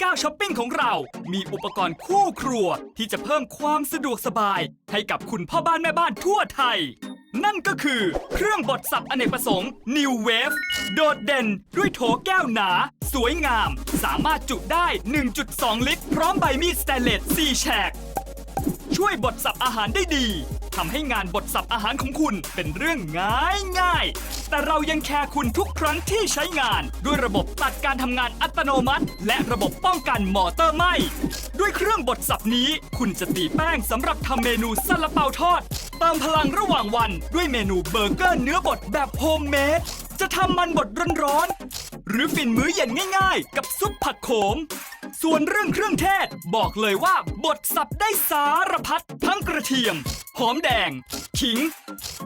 9ช้อปปิ้งของเรา มีอุปกรณ์คู่ครัว ที่จะเพิ่มความสะดวกสบาย ให้กับคุณพ่อบ้านแม่บ้านทั่วไทย นั่นก็คือเครื่องบดสับอเนกประสงค์ New Wave โดดเด่นด้วยโถแก้วหนา สวยงาม สามารถจุได้ 1.2 ลิตร พร้อมใบมีดสแตนเลส4แฉกช่วยบดสับอาหารได้ดี ทำให้งานบดสับอาหารของคุณเป็นเรื่องง่ายง่ายแต่เรายังแคร์คุณทุกครั้งที่ใช้งาน ด้วยระบบตัดการทำงานอัตโนมัติ และระบบป้องกันมอเตอร์ไหม้ด้วยเครื่องบดสับนี้ คุณจะตีแป้งสำหรับทำเมนูซาลาเปาทอดเติมพลังระหว่างวันด้วยเมนูเบอร์เกอร์เนื้อบดแบบโฮมเมดจะทำมันบดร้อนๆหรือฝิ่นมื้อเย็นง่าย ๆ กับซุปผักโขม ส่วนเรื่องเครื่องเทศ บอกเลยว่าบดสับได้สารพัดทั้งกระเทียม หอมแดง ขิง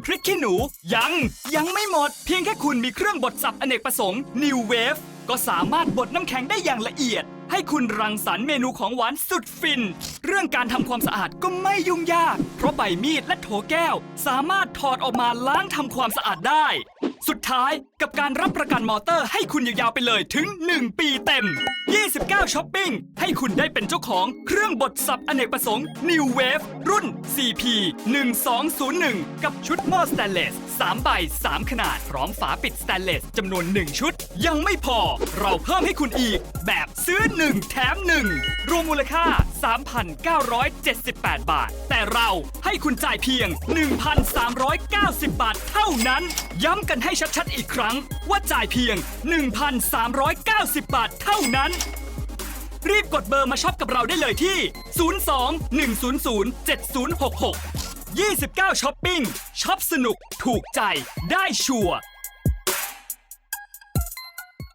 พริกขี้หนู ยัง ยังไม่หมด เพียงแค่คุณมีเครื่องบดสับอเนกประสงค์ New Wave ก็สามารถบดน้ำแข็งได้อย่างละเอียด ให้คุณรังสรรค์เมนูของหวานสุดฟิน เรื่องการทำความสะอาดก็ไม่ยุ่งยาก เพราะใบมีดและโถแก้ว สามารถถอดออกมาล้างทำความสะอาดได้ สุดท้ายกับการรับประกันมอเตอร์ให้คุณยาวๆไปเลยถึง 1 ปีเต็ม 29ช้อปปิ้งให้คุณได้เป็นเจ้าของเครื่องบดสับอเนกประสงค์ New Wave รุ่น CP 1201 กับชุดหม้อสแตนเลส3ใบ 3 ขนาด พร้อมฝาปิดสแตนเลสจำนวน 1 ชุด ยังไม่พอ เราเพิ่มให้คุณอีก แบบซื้อ 1 แถม 1 รวมมูลค่า3,978 บาท แต่เราให้คุณจ่ายเพียง 1,390 บาทเท่านั้น ย้ำกันให้ชัดๆอีกครั้ง ว่าจ่ายเพียง 1,390 บาทเท่านั้น รีบกดเบอร์มาช็อปกับเราได้เลยที่ 02 100 7066 29ช้อปปิ้งช็อปสนุกถูกใจได้ชัวร์